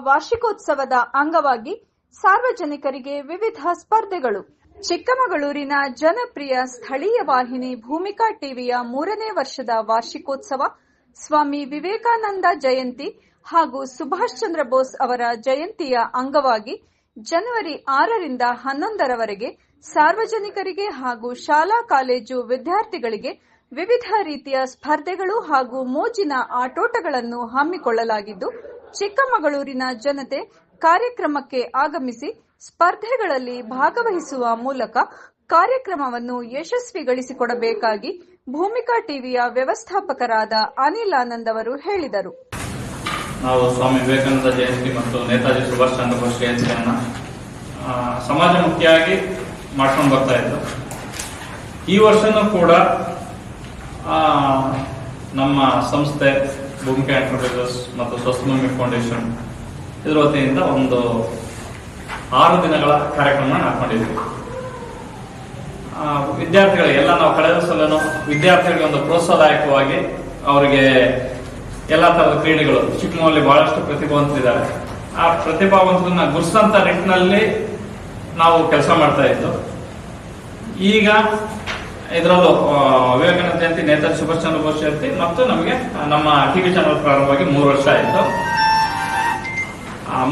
ವಾರ್ಷಿಕೋತ್ಸವದ ಅಂಗವಾಗಿ ಸಾರ್ವಜನಿಕರಿಗೆ ವಿವಿಧ ಸ್ಪರ್ಧೆಗಳು. ಚಿಕ್ಕಮಗಳೂರಿನ ಜನಪ್ರಿಯ ಸ್ಥಳೀಯ ವಾಹಿನಿ ಭೂಮಿಕಾ ಟಿವಿಯ ಮೂರನೇ ವರ್ಷದ ವಾರ್ಷಿಕೋತ್ಸವ ಸ್ವಾಮಿ ವಿವೇಕಾನಂದ ಜಯಂತಿ ಹಾಗೂ ಸುಭಾಷ್ ಚಂದ್ರ ಬೋಸ್ ಅವರ ಜಯಂತಿಯ ಅಂಗವಾಗಿ ಜನವರಿ ಆರರಿಂದ ಹನ್ನೊಂದರವರೆಗೆ ಸಾರ್ವಜನಿಕರಿಗೆ ಹಾಗೂ ಶಾಲಾ ಕಾಲೇಜು ವಿದ್ಯಾರ್ಥಿಗಳಿಗೆ ವಿವಿಧ ರೀತಿಯ ಸ್ಪರ್ಧೆಗಳು ಹಾಗೂ ಮೋಜಿನ ಆಟೋಟಗಳನ್ನು ಹಮ್ಮಿಕೊಳ್ಳಲಾಗಿದ್ದು ಚಿಕ್ಕಮಗಳೂರಿನ ಜನತೆ ಕಾರ್ಯಕ್ರಮಕ್ಕೆ ಆಗಮಿಸಿ ಸ್ಪರ್ಧೆಗಳಲ್ಲಿ ಭಾಗವಹಿಸುವ ಮೂಲಕ ಕಾರ್ಯಕ್ರಮವನ್ನು ಯಶಸ್ವಿಗೊಳಿಸಿಕೊಡಬೇಕಾಗಿ ಭೂಮಿಕಾ ಟಿವಿಯ ವ್ಯವಸ್ಥಾಪಕರಾದ ಅನಿಲ್ ಆನಂದ್ ಅವರು ಹೇಳಿದರು. ನಾವು ಸ್ವಾಮಿ ವಿವೇಕಾನಂದ ಜಯಂತಿ ಮತ್ತು ನೇತಾಜಿ ಸುಭಾಷ್ ಚಂದ್ರ ಬೋಸ್ ಜಯಂತಿಯನ್ನ ಸಮಾಜ ಮುಖ್ಯವಾಗಿ ಮಾಡ್ಕೊಂಡು ಬರ್ತಾ ಇದ್ದು ಈ ವರ್ಷನೂ ಕೂಡ ನಮ್ಮ ಸಂಸ್ಥೆ ಭೂಮಿಕಾ ಎಂಟರ್ಪ್ರೈಸಸ್ ಮತ್ತು ಸ್ವಸ್ಥಭೂಮಿ ಫೌಂಡೇಶನ್ ಇದರ ವತಿಯಿಂದ ಒಂದು ಆರು ದಿನಗಳ ಕಾರ್ಯಕ್ರಮ ಹಾಕೊಂಡಿದ್ವಿ ವಿದ್ಯಾರ್ಥಿಗಳಿಗೆ ಎಲ್ಲ ನಾವು ಕಳೆದ ಸಲನು ವಿದ್ಯಾರ್ಥಿಗಳಿಗೆ ಒಂದು ಪ್ರೋತ್ಸಾಹದಾಯಕವಾಗಿ ಅವರಿಗೆ ಎಲ್ಲ ತರದ ಕ್ರೀಡೆಗಳು, ಚಿಕ್ಕಮಗಳೂರಲ್ಲಿ ಬಹಳಷ್ಟು ಪ್ರತಿಭಾವಂತರಿದ್ದಾರೆ. ಆ ಪ್ರತಿಭಾವಂತರನ್ನ ಗುರುಸಂತ ನಿಟ್ಟಿನಲ್ಲಿ ನಾವು ಕೆಲಸ ಮಾಡ್ತಾ ಇದ್ದು, ಈಗ ಇದರಲ್ಲೂ ವಿವೇಕಾನಂದ ಜಯಂತಿ ನೇತಾಜಿ ಸುಭಾಷ್ ಚಂದ್ರ ಬೋಸ್ ಜಯಂತಿ, ಮತ್ತು ನಮಗೆ ನಮ್ಮ ಟಿವಿ ಚಾನಲ್ ಪ್ರಾರಂಭವಾಗಿ ಮೂರು ವರ್ಷ ಆಯಿತು.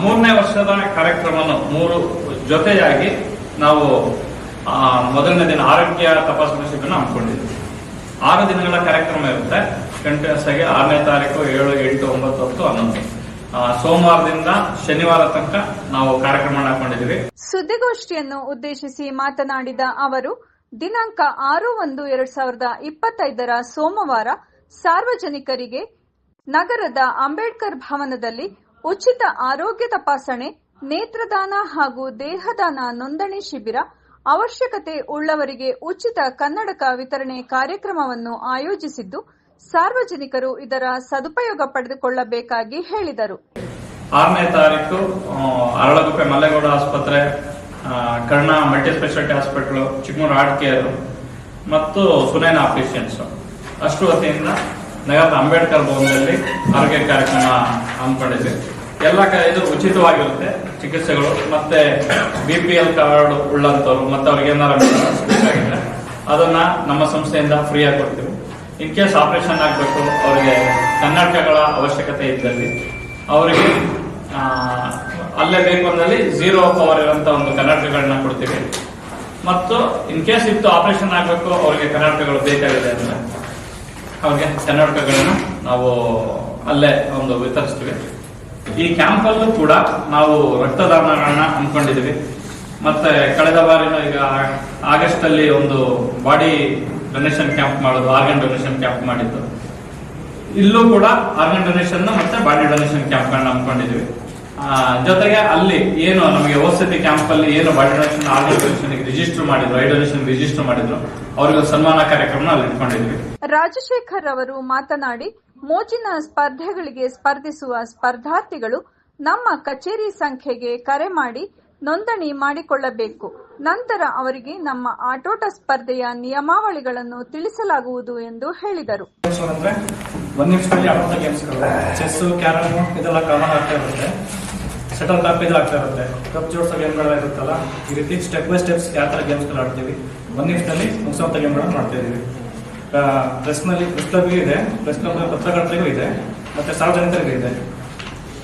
ಮೂರನೇ ವರ್ಷದ ಕಾರ್ಯಕ್ರಮವನ್ನು ಮೂರು ಜೊತೆಯಾಗಿ ನಾವು ಮೊದಲನೇ ದಿನ ಆರೋಗ್ಯ ತಪಾಸಣಾ ಶಿಬಿರ ಹಮ್ಮಿಕೊಂಡಿದ್ವಿ. ಆರು ದಿನಗಳ ಕಾರ್ಯಕ್ರಮ ಇರುತ್ತೆ. ಕಂಟಿನ್ಯೂಸ್ ಆಗಿ ಆರನೇ ತಾರೀಕು ಏಳು, ಎಂಟು, ಒಂಬತ್ತು, ಹತ್ತು, ಹನ್ನೊಂದು. ಸೋಮವಾರದಿಂದ ಶನಿವಾರ ತನಕ ನಾವು ಕಾರ್ಯಕ್ರಮ ಹಾಕೊಂಡಿದ್ದೀವಿ ಸುದ್ದಿಗೋಷ್ಠಿಯನ್ನು ಉದ್ದೇಶಿಸಿ ಮಾತನಾಡಿದ ಅವರು ದಿನಾಂಕ ಆರು ಒಂದು ಎರಡ್ ಸಾವಿರದ ಇಪ್ಪತ್ತೈದರ ಸೋಮವಾರ ಸಾರ್ವಜನಿಕರಿಗೆ ನಗರದ ಅಂಬೇಡ್ಕರ್ ಭವನದಲ್ಲಿ ಉಚಿತ ಆರೋಗ್ಯ ತಪಾಸಣೆ, ನೇತ್ರದಾನ ಹಾಗೂ ದೇಹದಾನ ನೋಂದಣಿ ಶಿಬಿರ, ಅವಶ್ಯಕತೆ ಉಳ್ಳವರಿಗೆ ಉಚಿತ ಕನ್ನಡಕ ವಿತರಣೆ ಕಾರ್ಯಕ್ರಮವನ್ನು ಆಯೋಜಿಸಿದ್ದು, ಸಾರ್ವಜನಿಕರು ಇದರ ಸದುಪಯೋಗ ಪಡೆದುಕೊಳ್ಳಬೇಕಾಗಿ ಹೇಳಿದರು. ಆರನೇ ತಾರೀಕು ಅರಳಗುಪ್ಪೆ ಮಲ್ಲೇಗೌಡ ಆಸ್ಪತ್ರೆ Karna multi speciality hospital Chikkamuru heart care ಮತ್ತು ಸುನೈನ ಆಪರೇಷನ್ಸ್ ಅಷ್ಟು ವತಿಯಿಂದ ನಗರದ ಅಂಬೇಡ್ಕರ್ ಭವನದಲ್ಲಿ ಆರೋಗ್ಯ ಕಾರ್ಯಕ್ರಮ ಹಮ್ಮಿಕೊಂಡಿದ್ವಿ ಎಲ್ಲ ಇದು ಉಚಿತವಾಗಿರುತ್ತೆ ಚಿಕಿತ್ಸೆಗಳು. ಮತ್ತೆ ಬಿ ಪಿ ಎಲ್ ಕಾರ್ಡ್ ಉಳ್ಳಂತವ್ರು ಮತ್ತೆ ಅವ್ರಿಗೆ ಏನಾರ ಅದನ್ನ ನಮ್ಮ ಸಂಸ್ಥೆಯಿಂದ ಫ್ರೀ ಆಗಿ ಕೊಡ್ತೀವಿ. ಇನ್ ಕೇಸ್ ಆಪರೇಷನ್ ಆಗಬೇಕು, ಅವರಿಗೆ ಕನ್ನಡಕಗಳ ಅವಶ್ಯಕತೆ ಇದ್ದಲ್ಲಿ, ಅವರಿಗೆ ಅಲ್ಲೇ ಬೇಕು ಜೀರೋ ಪವರ್ ಇರುವಂತ ಒಂದು ಕನ್ನಡಕಗಳನ್ನ ಕೊಡ್ತೀವಿ. ಮತ್ತು ಇನ್ ಕೇಸ್ ಇತ್ತು ಆಪರೇಷನ್ ಆಗಬೇಕು, ಅವರಿಗೆ ಕನ್ನಡಕಗಳು ಬೇಕಾಗಿದೆ ಅಂದ್ರೆ ಅವ್ರಿಗೆ ಕನ್ನಡಕಗಳನ್ನ ನಾವು ಅಲ್ಲೇ ಒಂದು ವಿತರಿಸ್ತೀವಿ. ಈ ಕ್ಯಾಂಪಲ್ಲೂ ಕೂಡ ನಾವು ರಕ್ತದಾನಗಳನ್ನ ಅನ್ಕೊಂಡಿದೀವಿ ಮತ್ತೆ ಕಳೆದ ಬಾರಿನೂ ಈಗ ಆಗಸ್ಟ್ ಅಲ್ಲಿ ಒಂದು ಬಾಡಿ ಡೊನೇಷನ್ ಕ್ಯಾಂಪ್ ಮಾಡೋದು ಆರ್ಗನ್ ಡೊನೇಷನ್ ಕ್ಯಾಂಪ್ ಮಾಡಿದ್ದು. ಇಲ್ಲೂ ಕೂಡ ಆರ್ಗನ್ ಡೊನೇಷನ್ ಮತ್ತೆ ಬಾಡಿ ಡೊನೇಷನ್ ಕ್ಯಾಂಪ್ ಗಳನ್ನ ಅನ್ಕೊಂಡಿದೀವಿ ಜೊತೆಗೆ ಅಲ್ಲಿ ಏನು ನಮಗೆ ಓಸತಿ ಕ್ಯಾಂಪ್ ಅಲ್ಲಿ ಏನು body donation organ donation register ಮಾಡಿದ್ರು ಐ ಡೊನೇಷನ್ ರಿಜಿಸ್ಟರ್ ಮಾಡಿದ್ರು ಅವರಿಗೆ ಸನ್ಮಾನ ಕಾರ್ಯಕ್ರಮ ಅಲ್ಲಿ ಇಟ್ಕೊಂಡಿದ್ವಿ. ರಾಜಶೇಖರ್ ಅವರು ಮಾತನಾಡಿ ಮೋಜಿನ ಸ್ಪರ್ಧೆಗಳಿಗೆ ಸ್ಪರ್ಧಿಸುವ ಸ್ಪರ್ಧಾರ್ಥಿಗಳು ನಮ್ಮ ಕಚೇರಿ ಸಂಖ್ಯೆಗೆ ಕರೆ ಮಾಡಿ ನೋಂದಣಿ ಮಾಡಿಕೊಳ್ಳಬೇಕು. ನಂತರ ಅವರಿಗೆ ನಮ್ಮ ಆಟೋಟ ಸ್ಪರ್ಧೆಯ ನಿಯಮಾವಳಿಗಳನ್ನು ತಿಳಿಸಲಾಗುವುದು ಎಂದು ಹೇಳಿದರು. ಒಂದ್ ನಿಮಿಷದಲ್ಲಿ ಆಡುವಂತ ಗೇಮ್ಸ್ಗಳು ಚೆಸ್ ಕ್ಯಾರಮ್ ಇದೆಲ್ಲ ಕಾಮನ್ ಆಗ್ತಾ ಇರುತ್ತೆ. ಸೆಟಲ್ ಕಾಪ್ ಇದು ಆಗ್ತಾ ಇರುತ್ತೆ. ಕಪ್ ಜೋಡಿಸೋ ಗೇಮ್ಗಳೆಲ್ಲ ಇರುತ್ತಲ್ಲ, ಈ ರೀತಿ ಸ್ಟೆಪ್ ಬೈ ಸ್ಟೆಪ್ಸ್ ಯಾವ ಥರ ಗೇಮ್ಸ್ಗಳು ಆಡ್ತೀವಿ. ಒಂದ್ ನಿಮಿಷದಲ್ಲಿ ಮುಗಿಸುವಂತ ಗೇಮ್ಗಳನ್ನ ಮಾಡ್ತಾ ಇದೀವಿ ಪ್ರೆಸ್ನಲ್ಲಿ ಪ್ರೆಸ್ ಕ್ಲಬ್ಗೂ ಇದೆ. ಪ್ರೆಸ್ ಕ್ಲಬ್ ಪತ್ರಕರ್ತರಿಗೂ ಇದೆ. ಮತ್ತೆ ಸಾರ್ವಜನಿಕರಿಗೂ ಇದೆ.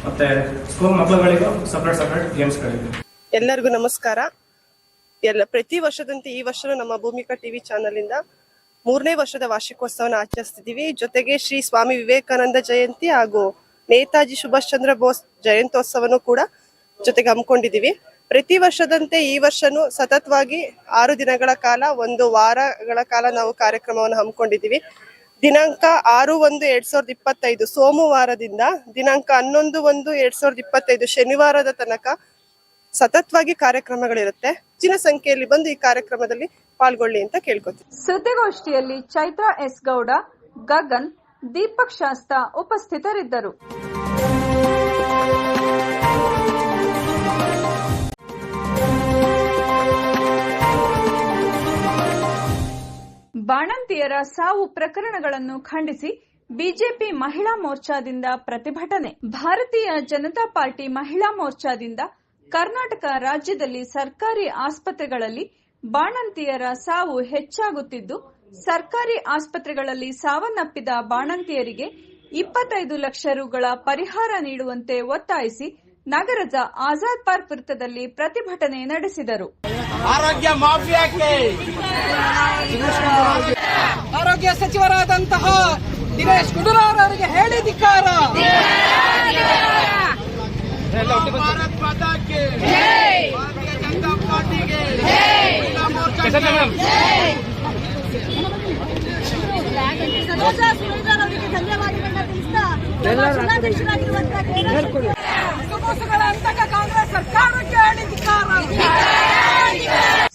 ಮತ್ತೆ ಸ್ಕೂಲ್ ಮಕ್ಕಳುಗಳಿಗೂ ಸಪ್ರೇಟ್ ಸಪ್ರೇಟ್ ಗೇಮ್ಸ್ಗಳಿವೆ ಎಲ್ಲರಿಗೂ ನಮಸ್ಕಾರ. ಎಲ್ಲ, ಪ್ರತಿ ವರ್ಷದಂತೆ ಈ ವರ್ಷ ನಮ್ಮ ಭೂಮಿಕಾ ಟಿವಿ ಚಾನೆಲ್ ಇಂದ ಮೂರನೇ ವರ್ಷದ ವಾರ್ಷಿಕೋತ್ಸವನ ಆಚರಿಸ್ತಿದ್ದೀವಿ. ಜೊತೆಗೆ ಶ್ರೀ ಸ್ವಾಮಿ ವಿವೇಕಾನಂದ ಜಯಂತಿ ಹಾಗೂ ನೇತಾಜಿ ಸುಭಾಷ್ ಚಂದ್ರ ಬೋಸ್ ಜಯಂತ್ಯೋತ್ಸವನು ಕೂಡ ಜೊತೆಗೆ ಹಮ್ಮಿಕೊಂಡಿದ್ದೀವಿ. ಪ್ರತಿ ವರ್ಷದಂತೆ ಈ ವರ್ಷನೂ ಸತತವಾಗಿ ಆರು ದಿನಗಳ ಕಾಲ, ಒಂದು ವಾರಗಳ ಕಾಲ ನಾವು ಕಾರ್ಯಕ್ರಮವನ್ನು ಹಮ್ಮಿಕೊಂಡಿದ್ದೀವಿ. ದಿನಾಂಕ ಆರು ಒಂದು ಎರಡ್ ಸಾವಿರದ ಇಪ್ಪತ್ತೈದು ಸೋಮವಾರದಿಂದ ದಿನಾಂಕ ಹನ್ನೊಂದು ಒಂದು ಎರಡ್ ಸಾವಿರದ ಇಪ್ಪತ್ತೈದು ಶನಿವಾರದ ತನಕ ಸತತವಾಗಿ ಕಾರ್ಯಕ್ರಮಗಳಿರುತ್ತೆ. ಹೆಚ್ಚಿನ ಸಂಖ್ಯೆಯಲ್ಲಿ ಬಂದು ಈ ಕಾರ್ಯಕ್ರಮದಲ್ಲಿ ಪಾಲ್ಗೊಳ್ಳಿ ಅಂತ ಕೇಳ್ಕೊತೀವಿ. ಸುದ್ದಿಗೋಷ್ಠಿಯಲ್ಲಿ ಚೈತ್ರಾ ಎಸ್ ಗೌಡ, ಗಗನ್, ದೀಪಕ್ ಶಾಸ್ತ ಉಪಸ್ಥಿತರಿದ್ದರು. ಬಾಣಂತಿಯರ ಸಾವು ಪ್ರಕರಣಗಳನ್ನು ಖಂಡಿಸಿ ಬಿಜೆಪಿ ಮಹಿಳಾ ಮೋರ್ಚಾದಿಂದ ಪ್ರತಿಭಟನೆ. ಭಾರತೀಯ ಜನತಾ ಪಾರ್ಟಿ ಮಹಿಳಾ ಮೋರ್ಚಾದಿಂದ ಕರ್ನಾಟಕ ರಾಜ್ಯದಲ್ಲಿ ಸರ್ಕಾರಿ ಆಸ್ಪತ್ರೆಗಳಲ್ಲಿ ಬಾಣಂತಿಯರ ಸಾವು ಹೆಚ್ಚಾಗುತ್ತಿದ್ದು, ಸರ್ಕಾರಿ ಆಸ್ಪತ್ರೆಗಳಲ್ಲಿ ಸಾವನ್ನಪ್ಪಿದ ಬಾಣಂತಿಯರಿಗೆ ಇಪ್ಪತ್ತೈದು ಲಕ್ಷ ರುಗಳ ಪರಿಹಾರ ನೀಡುವಂತೆ ಒತ್ತಾಯಿಸಿ ನಗರದ ಆಜಾದ್ ಪಾರ್ಕ್ ವೃತ್ತದಲ್ಲಿ ಪ್ರತಿಭಟನೆ ನಡೆಸಿದರು. ಆರೋಗ್ಯ ಮಾಫಿಯಾಕ್ಕೆ! ಆರೋಗ್ಯ ಸಚಿವರಾದಂತಹ ದಿನೇಶ್ ಗುಂಡೂರಾವ್ ಅವರಿಗೆ ಹೇಳಿ ಧಿಕ್ಕಾರ ಭಾರತ್ ಮಾತಾಕ್ಕೆ ಭಾರತೀಯ ಜನತಾ ಪಾರ್ಟಿಗೆ ಮಹಿಳಾ ಮೋರ್ಚಾಕ್ಕೆ ಸರೋಜಾ ಸುರೇಂದ್ರ ಅವರಿಗೆ ಧನ್ಯವಾದಗಳನ್ನ ತಿಳಿಸ್ತಾ ನಮ್ಮ ಜಿಲ್ಲಾಧ್ಯಕ್ಷರಾಗಿರುವಂತಹ ಮೋಸಗಳ ಅಂತಕ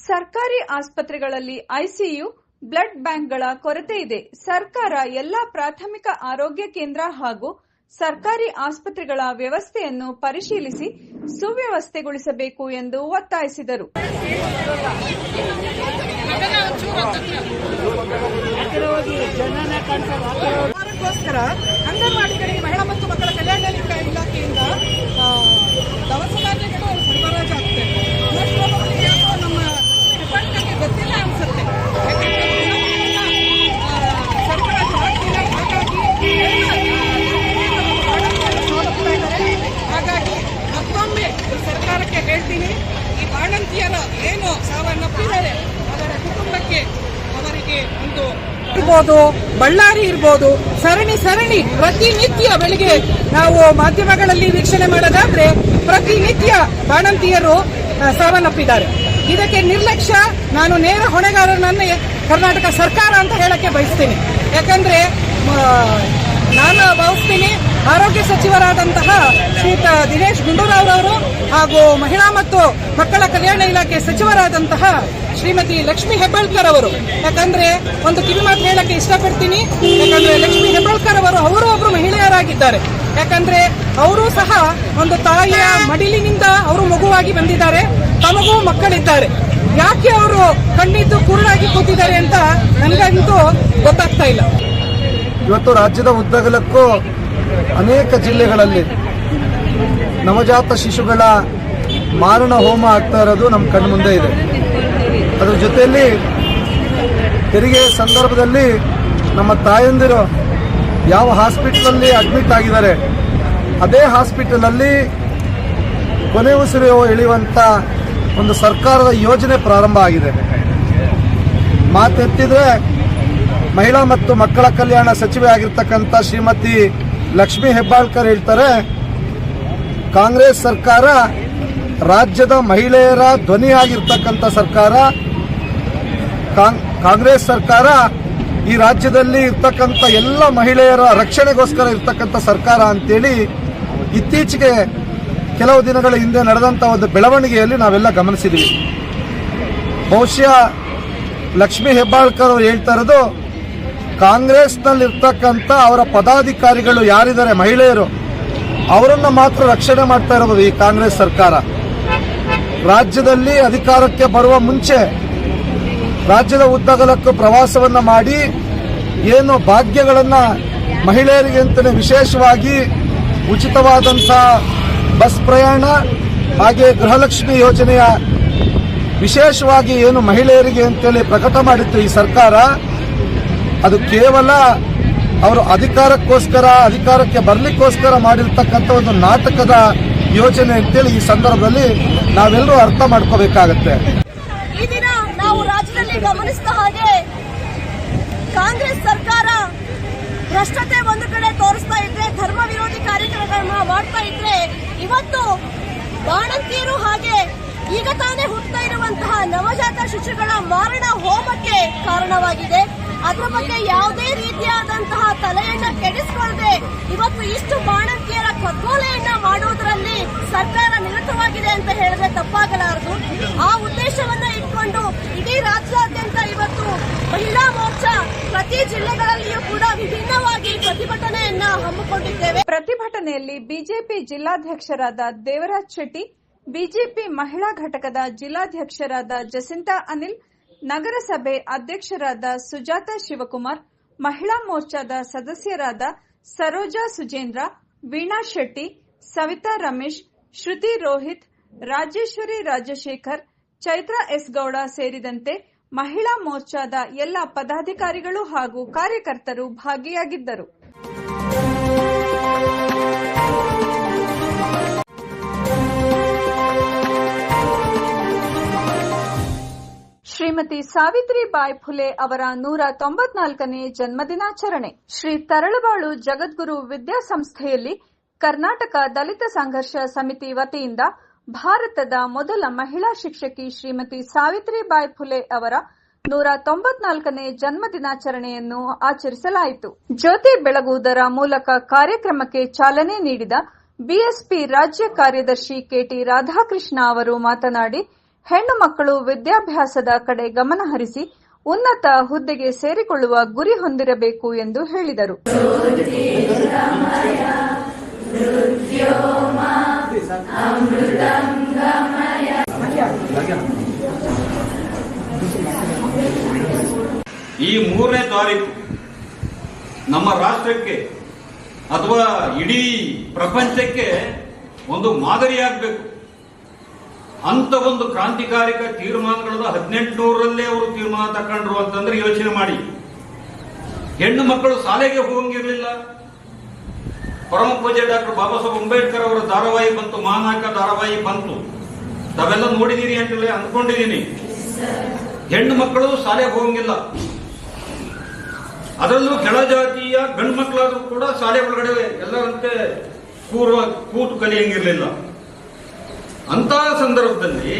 ಸರ್ಕಾರಿ ಆಸ್ಪತ್ರೆಗಳಲ್ಲಿ ಐಸಿಯು ಬ್ಲಡ್ ಬ್ಯಾಂಕ್ಗಳ ಕೊರತೆ ಇದೆ. ಸರ್ಕಾರ ಎಲ್ಲಾ ಪ್ರಾಥಮಿಕ ಆರೋಗ್ಯ ಕೇಂದ್ರ ಹಾಗೂ ಸರ್ಕಾರಿ ಆಸ್ಪತ್ರೆಗಳ ವ್ಯವಸ್ಥೆಯನ್ನು ಪರಿಶೀಲಿಸಿ ಸುವ್ಯವಸ್ಥೆಗೊಳಿಸಬೇಕು ಎಂದು ಒತ್ತಾಯಿಸಿದರು. ಅಂಗನವಾಡಿಗಳಿಗೆ ಮಹಿಳಾ ಮತ್ತು ಮಕ್ಕಳ ಕಲ್ಯಾಣ ಇಲಾಖೆಯಿಂದ ದವಸ ಧಾನ್ಯಗಳು ಸರಬರಾಜು ಮೋಸ್ಟ್ ಪ್ರಾಬಬ್ಲಿ ಯಾಕೋ ನಮ್ಮ ಹೆಬ್ಬಾಳ್ಕರ್ಗೆ ಗೊತ್ತಿಲ್ಲ ಅನ್ಸುತ್ತೆ ಯಾಕಂದ್ರೆ ಗುಣಮಟ್ಟದ, ಆ, ಸರಬರಾಜು ಆಗ್ತಿಲ್ಲ ಹಾಗಾಗಿ ಎಲ್ಲ, ಆ, ಬಾಣಂತಿಯರು ಸಾವನ್ನಪ್ತಾ ಇದ್ದಾರೆ. ಹಾಗಾಗಿ ಮತ್ತೊಮ್ಮೆ ಈ ಸರ್ಕಾರಕ್ಕೆ ಹೇಳ್ತೀನಿ ಈ ಬಾಣಂತಿಯರ ಏನು ಸಾವನ್ನಪ್ಪಿದ್ದಾರೆ ಅದರ ಕುಟುಂಬಕ್ಕೆ ಅವರಿಗೆ ಒಂದು ಇರ್ಬೋದು, ಬಳ್ಳಾರಿ ಇರ್ಬೋದು, ಸರಣಿ ಸರಣಿ, ಪ್ರತಿನಿತ್ಯ ಬೆಳಿಗ್ಗೆ ನಾವು ಮಾಧ್ಯಮಗಳಲ್ಲಿ ವೀಕ್ಷಣೆ ಮಾಡೋದಾದ್ರೆ ಪ್ರತಿನಿತ್ಯ ಬಾಣಂತಿಯರು ಸಾವನ್ನಪ್ಪಿದ್ದಾರೆ. ಇದಕ್ಕೆ ನಿರ್ಲಕ್ಷ್ಯ, ನಾನು ನೇರ ಹೊಣೆಗಾರರನ್ನ ಕರ್ನಾಟಕ ಸರ್ಕಾರ ಅಂತ ಹೇಳಕ್ಕೆ ಬಯಸ್ತೀನಿ. ಯಾಕಂದ್ರೆ ನಾನು ಭಾವಿಸ್ತೀನಿ, ಆರೋಗ್ಯ ಸಚಿವರಾದಂತಹ ಶ್ರೀಯುತ ದಿನೇಶ್ ಗುಂಡೂರಾವ್ ಅವರು ಹಾಗೂ ಮಹಿಳಾ ಮತ್ತು ಮಕ್ಕಳ ಕಲ್ಯಾಣ ಇಲಾಖೆ ಸಚಿವರಾದಂತಹ ಶ್ರೀಮತಿ ಲಕ್ಷ್ಮಿ ಹೆಬ್ಬಾಳ್ಕರ್ ಅವರು. ಯಾಕಂದ್ರೆ ಒಂದು ಕಿವಿಮಾತು ಹೇಳಕ್ಕೆ ಇಷ್ಟಪಡ್ತೀನಿ. ಯಾಕಂದ್ರೆ ಲಕ್ಷ್ಮಿ ಹೆಬ್ಬಾಳ್ಕರ್ ಅವರು ಅವರು ಒಬ್ರು ಮಹಿಳೆಯರಾಗಿದ್ದಾರೆ. ಯಾಕಂದ್ರೆ ಅವರು ಸಹ ಒಂದು ತಾಯಿಯ ಮಡಿಲಿನಿಂದ ಅವರು ಮಗುವಾಗಿ ಬಂದಿದ್ದಾರೆ. ತಮಗೂ ಮಕ್ಕಳಿದ್ದಾರೆ. ಯಾಕೆ ಅವರು ಕಣ್ಣಿದ್ದು ಕುರುಡಾಗಿ ಕೂತಿದ್ದಾರೆ ಅಂತ ನನಗಂತೂ ಗೊತ್ತಾಗ್ತಾ ಇಲ್ಲ. ಇವತ್ತು ರಾಜ್ಯದ ಉದ್ದಗಲಕ್ಕೂ ಅನೇಕ ಜಿಲ್ಲೆಗಳಲ್ಲಿ ನವಜಾತ ಶಿಶುಗಳ ಮಾರಣ ಹೋಮ ಆಗ್ತಾ ಇರೋದು ನಮ್ಮ ಕಣ್ಮುಂದೆ ಇದೆ. ಅದ್ರ ಜೊತೆಯಲ್ಲಿ ತೆರಿಗೆ ಸಂದರ್ಭದಲ್ಲಿ ನಮ್ಮ ತಾಯಂದಿರು ಯಾವ ಹಾಸ್ಪಿಟ್ಲಲ್ಲಿ ಅಡ್ಮಿಟ್ ಆಗಿದ್ದಾರೆ, ಅದೇ ಹಾಸ್ಪಿಟಲಲ್ಲಿ ಕೊನೆ ಉಸಿರು ಎಳೆಯುವಂಥ ಒಂದು ಸರ್ಕಾರದ ಯೋಜನೆ ಪ್ರಾರಂಭ ಆಗಿದೆ. ಮಾತೆತ್ತಿದ್ರೆ ಮಹಿಳಾ ಮತ್ತು ಮಕ್ಕಳ ಕಲ್ಯಾಣ ಸಚಿವೆ ಆಗಿರ್ತಕ್ಕಂಥ ಶ್ರೀಮತಿ ಲಕ್ಷ್ಮಿ ಹೆಬ್ಬಾಳ್ಕರ್ ಹೇಳ್ತಾರೆ, ಕಾಂಗ್ರೆಸ್ ಸರ್ಕಾರ ರಾಜ್ಯದ ಮಹಿಳೆಯರ ಧ್ವನಿಯಾಗಿರ್ತಕ್ಕಂಥ ಸರ್ಕಾರ ಕಾಂಗ್ರೆಸ್ ಸರ್ಕಾರ ಈ ರಾಜ್ಯದಲ್ಲಿ ಇರ್ತಕ್ಕಂಥ ಎಲ್ಲ ಮಹಿಳೆಯರ ರಕ್ಷಣೆಗೋಸ್ಕರ ಇರ್ತಕ್ಕಂಥ ಸರ್ಕಾರ ಅಂತೇಳಿ ಇತ್ತೀಚೆಗೆ ಕೆಲವು ದಿನಗಳ ಹಿಂದೆ ನಡೆದಂಥ ಒಂದು ಬೆಳವಣಿಗೆಯಲ್ಲಿ ನಾವೆಲ್ಲ ಗಮನಿಸಿದ್ವಿ. ಬಹುಶಃ ಲಕ್ಷ್ಮಿ ಹೆಬ್ಬಾಳ್ಕರ್ ಅವರು ಹೇಳ್ತಾ ಇರೋದು, ಕಾಂಗ್ರೆಸ್ನಲ್ಲಿರ್ತಕ್ಕಂಥ ಅವರ ಪದಾಧಿಕಾರಿಗಳು ಯಾರಿದ್ದಾರೆ ಮಹಿಳೆಯರು, ಅವರನ್ನ ಮಾತ್ರ ರಕ್ಷಣೆ ಮಾಡ್ತಾ ಇರಬಹುದು ಈ ಕಾಂಗ್ರೆಸ್ ಸರ್ಕಾರ. ರಾಜ್ಯದಲ್ಲಿ ಅಧಿಕಾರಕ್ಕೆ ಬರುವ ಮುಂಚೆ ರಾಜ್ಯದ ಉದ್ದಗಲಕ್ಕೂ ಪ್ರವಾಸವನ್ನ ಮಾಡಿ ಏನು ಭಾಗ್ಯಗಳನ್ನ ಮಹಿಳೆಯರಿಗೆ ಅಂತಲೇ ವಿಶೇಷವಾಗಿ ಉಚಿತವಾದಂತಹ ಬಸ್ ಪ್ರಯಾಣ, ಹಾಗೆ ಗೃಹಲಕ್ಷ್ಮಿ ಯೋಜನೆಯ ವಿಶೇಷವಾಗಿ ಏನು ಮಹಿಳೆಯರಿಗೆ ಅಂತೇಳಿ ಪ್ರಕಟ ಮಾಡಿತ್ತು ಈ ಸರ್ಕಾರ, ಅದು ಕೇವಲ ಅವರು ಅಧಿಕಾರಕ್ಕೋಸ್ಕರ, ಅಧಿಕಾರಕ್ಕೆ ಬರಲಿಕ್ಕೋಸ್ಕರ ಮಾಡಿರ್ತಕ್ಕಂಥ ಒಂದು ನಾಟಕದ ಯೋಜನೆ ಅಂತೇಳಿ ಈ ಸಂದರ್ಭದಲ್ಲಿ ನಾವೆಲ್ಲರೂ ಅರ್ಥ ಮಾಡ್ಕೋಬೇಕಾಗತ್ತೆ ಈ ದಿನ ನಾವು ರಾಜ್ಯದಲ್ಲಿ ಗಮನಿಸಿದ ಹಾಗೆ ಕಾಂಗ್ರೆಸ್ ಸರ್ಕಾರ ಭ್ರಷ್ಟತೆ ಒಂದು ಕಡೆ ತೋರಿಸ್ತಾ ಇದ್ರೆ, ಧರ್ಮ ವಿರೋಧಿ ಕಾರ್ಯಕ್ರಮಗಳನ್ನ ಮಾಡ್ತಾ ಇದ್ರೆ, ಇವತ್ತು ಬಾಣಂತಿಯರು ಹಾಗೆ ಈಗ ತಾನೇ ಹುಟ್ಟುತ್ತಾ ಇರುವಂತಹ ನವಜಾತ ಶಿಶುಗಳ ಮಾರಣ ಹೋಮಕ್ಕೆ ಕಾರಣವಾಗಿದೆ. ಅದರ ಬಗ್ಗೆ ಯಾವುದೇ ರೀತಿಯಾದಂತಹ ತಲೆಯನ್ನ ಕೆಡಿಸಿಕೊಳ್ಳದೆ ಇವತ್ತು ಇಷ್ಟು ಬಾಣಂತಿಯರ ಕಗ್ಗೋಲೆಯನ್ನ ಮಾಡುವುದರಲ್ಲಿ ಸರ್ಕಾರ ನಿರತವಾಗಿದೆ ಅಂತ ಹೇಳಿದ್ರೆ ತಪ್ಪಾಗಲಾರದು. ಆ ಉದ್ದೇಶವನ್ನ ಇಟ್ಕೊಂಡು ಇಡೀ ರಾಜ್ಯಾದ್ಯಂತ ಇವತ್ತು ಮಹಿಳಾ ಮೋರ್ಚಾ ಪ್ರತಿ ಜಿಲ್ಲೆಗಳಲ್ಲಿಯೂ ಕೂಡ ವಿಭಿನ್ನವಾಗಿ ಪ್ರತಿಭಟನೆಯನ್ನ ಹಮ್ಮಿಕೊಂಡಿದ್ದೇವೆ. ಪ್ರತಿಭಟನೆಯಲ್ಲಿ ಬಿಜೆಪಿ ಜಿಲ್ಲಾಧ್ಯಕ್ಷರಾದ ದೇವರಾಜ್ ಶೆಟ್ಟಿ, ಬಿಜೆಪಿ ಮಹಿಳಾ ಘಟಕದ ಜಿಲ್ಲಾಧ್ಯಕ್ಷರಾದ ಜಸಿಂತಾ ಅನಿಲ್ ನಗರಸಭೆ ಅಧ್ಯಕ್ಷರಾದ ಸುಜಾತ ಶಿವಕುಮಾರ್, ಮಹಿಳಾ ಮೋರ್ಚಾದ ಸದಸ್ಯರಾದ ಸರೋಜಾ ಸುಜೇಂದ್ರ, ವೀಣಾ ಶೆಟ್ಟಿ, ಸವಿತಾ ರಮೇಶ್, ಶ್ರುತಿ ರೋಹಿತ್, ರಾಜೇಶ್ವರಿ ರಾಜಶೇಖರ್, ಚೈತ್ರ ಎಸ್ ಗೌಡ ಸೇರಿದಂತೆ ಮಹಿಳಾ ಮೋರ್ಚಾದ ಎಲ್ಲ ಪದಾಧಿಕಾರಿಗಳು ಹಾಗೂ ಕಾರ್ಯಕರ್ತರು ಭಾಗಿಯಾಗಿದ್ದರು. ಶ್ರೀಮತಿ ಸಾವಿತ್ರಿಬಾಯಿ ಫುಲೆ ಅವರ ನೂರ ತೊಂಬತ್ನಾಲ್ಕನೇ ಜನ್ಮದಿನಾಚರಣೆ. ಶ್ರೀ ತರಳಬಾಳು ಜಗದ್ಗುರು ವಿದ್ಯಾಸಂಸ್ಥೆಯಲ್ಲಿ ಕರ್ನಾಟಕ ದಲಿತ ಸಂಘರ್ಷ ಸಮಿತಿ ವತಿಯಿಂದ ಭಾರತದ ಮೊದಲ ಮಹಿಳಾ ಶಿಕ್ಷಕಿ ಶ್ರೀಮತಿ ಸಾವಿತ್ರಿಬಾಯಿ ಫುಲೆ ಅವರ ನೂರ ತೊಂಬತ್ನಾಲ್ಕನೇ ಜನ್ಮದಿನಾಚರಣೆಯನ್ನು ಆಚರಿಸಲಾಯಿತು. ಜ್ಯೋತಿ ಬೆಳಗುವುದರ ಮೂಲಕ ಕಾರ್ಯಕ್ರಮಕ್ಕೆ ಚಾಲನೆ ನೀಡಿದ ಬಿಎಸ್ಪಿ ರಾಜ್ಯ ಕಾರ್ಯದರ್ಶಿ ಕೆಟಿ ರಾಧಾಕೃಷ್ಣ ಅವರು ಮಾತನಾಡಿ ಹೆಣ್ಣು ಮಕ್ಕಳು ವಿದ್ಯಾಭ್ಯಾಸದ ಕಡೆ ಗಮನ ಹರಿಸಿ ಉನ್ನತ ಹುದ್ದೆಗೆ ಸೇರಿಕೊಳ್ಳುವ ಗುರಿ ಹೊಂದಿರಬೇಕು ಎಂದು ಹೇಳಿದರು. ಈ ಮೂರನೇ ತಾರೀಕು ನಮ್ಮ ರಾಷ್ಟ್ರಕ್ಕೆ ಅಥವಾ ಇಡೀ ಪ್ರಪಂಚಕ್ಕೆ ಒಂದು ಮಾದರಿಯಾಗಬೇಕು. ಅಂತ ಒಂದು ಕ್ರಾಂತಿಕಾರಿಕ ತೀರ್ಮಾನಗಳನ್ನು ಹದಿನೆಂಟುನೂರಲ್ಲೇ ಅವರು ತೀರ್ಮಾನ ತಕೊಂಡ್ರು ಅಂತಂದ್ರೆ ಯೋಚನೆ ಮಾಡಿ. ಹೆಣ್ಣು ಮಕ್ಕಳು ಶಾಲೆಗೆ ಹೋಗಂಗಿರಲಿಲ್ಲ. ಪರಮ ಪೂಜೆ ಡಾಕ್ಟರ್ ಬಾಬಾ ಸಾಹೇಬ್ ಅಂಬೇಡ್ಕರ್ ಅವರ ಧಾರಾವಾಹಿ ಬಂತು, ಮಾನಾಕ ಧಾರಾವಾಹಿ ಬಂತು. ತಾವೆಲ್ಲ ನೋಡಿದೀರಿ ಅಂತಲೇ ಅಂದ್ಕೊಂಡಿದ್ದೀನಿ. ಹೆಣ್ಣು ಮಕ್ಕಳು ಶಾಲೆಗೆ ಹೋಗಂಗಿಲ್ಲ. ಅದರಲ್ಲೂ ಕೆಳಜಾತಿಯ ಗಂಡು ಮಕ್ಕಳಾದ್ರೂ ಕೂಡ ಶಾಲೆ ಒಳಗಡೆ ಎಲ್ಲರಂತೆ ಪೂರ್ವ ಕೂತು ಕಲಿಯಂಗಿರ್ಲಿಲ್ಲ. ಅಂತಹ ಸಂದರ್ಭದಲ್ಲಿ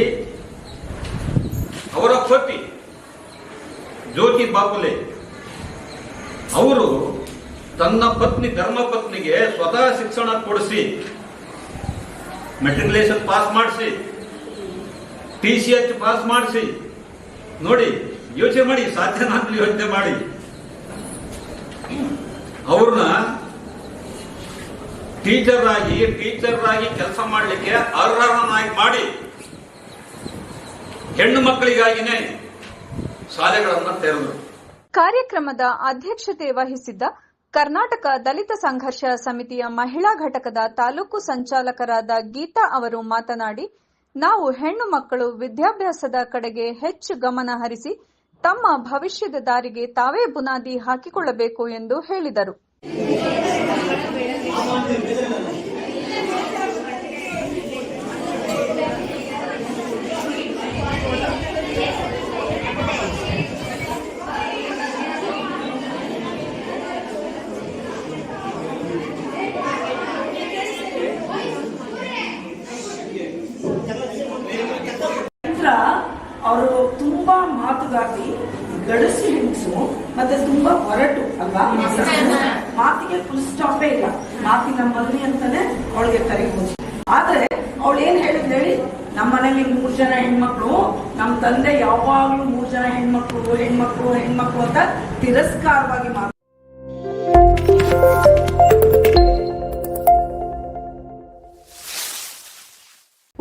ಅವರ ಪತಿ ಜ್ಯೋತಿ ಬಾಪುಲೆ ಅವರು ತನ್ನ ಪತ್ನಿ ಧರ್ಮಪತ್ನಿಗೆ ಸ್ವತಃ ಶಿಕ್ಷಣ ಕೊಡಿಸಿ ಮೆಟ್ರಿಕ್ಯುಲೇಷನ್ ಪಾಸ್ ಮಾಡಿಸಿ ಟಿ ಸಿ ಎಚ್ ಪಾಸ್ ಮಾಡಿಸಿ, ನೋಡಿ, ಯೋಚನೆ ಮಾಡಿ ಸಾಧ್ಯನಾ ಅಂತ ಯೋಚನೆ ಮಾಡಿ. ಅವ್ರನ್ನ ಟೀಚರ್ ಆಗಿ ಟೀಚರ್ ಆಗಿ ಕೆಲಸ ಮಾಡಲಿಕ್ಕೆ ಅರ್ಹರನ್ನಾಗಿ ಮಾಡಿ ಹೆಣ್ಣು ಮಕ್ಕಳಿಗಾಗಿನೇ ಶಾಲೆಗಳನ್ನು ತೆರೆದರು. ಕಾರ್ಯಕ್ರಮದ ಅಧ್ಯಕ್ಷತೆ ವಹಿಸಿದ್ದ ಕರ್ನಾಟಕ ದಲಿತ ಸಂಘರ್ಷ ಸಮಿತಿಯ ಮಹಿಳಾ ಘಟಕದ ತಾಲೂಕು ಸಂಚಾಲಕರಾದ ಗೀತಾ ಅವರು ಮಾತನಾಡಿ, ನಾವು ಹೆಣ್ಣು ಮಕ್ಕಳು ವಿದ್ಯಾಭ್ಯಾಸದ ಕಡೆಗೆ ಹೆಚ್ಚು ಗಮನ ಹರಿಸಿ ತಮ್ಮ ಭವಿಷ್ಯದ ದಾರಿಗೆ ತಾವೇ ಬುನಾದಿ ಹಾಕಿಕೊಳ್ಳಬೇಕು ಎಂದು ಹೇಳಿದರು. ಅವರು ತುಂಬಾ ಮಾತುಗಾತಿ ಗಡಸು ಹೆಂಗಸು ಮತ್ತೆ ತುಂಬಾ ಹೊರಟು ಅಲ್ವಾ? ಮಾತಿಗೆ ಫುಲ್ ಸ್ಟಾಪೇ ಇಲ್ಲ. ಮಾತಿನ ಮಗನಿ ಅಂತಾನೆ ಅವಳಿಗೆ ಕರಿಬಹುದು ಆದ್ರೆ ಅವಳು ಏನ್ ಹೇಳಿದ್ ಹೇಳಿ? ನಮ್ಮ ಮನೇಲಿ ಮೂರ್ ಜನ ಹೆಣ್ಮಕ್ಳು ನಮ್ಮ ತಂದೆ ಯಾವಾಗ್ಲೂ ಮೂರ್ ಜನ ಹೆಣ್ಮಕ್ಳು ಹೆಣ್ಮಕ್ಳು ಹೆಣ್ಮಕ್ಳು ಅಂತ ತಿರಸ್ಕಾರವಾಗಿ ಮಾತು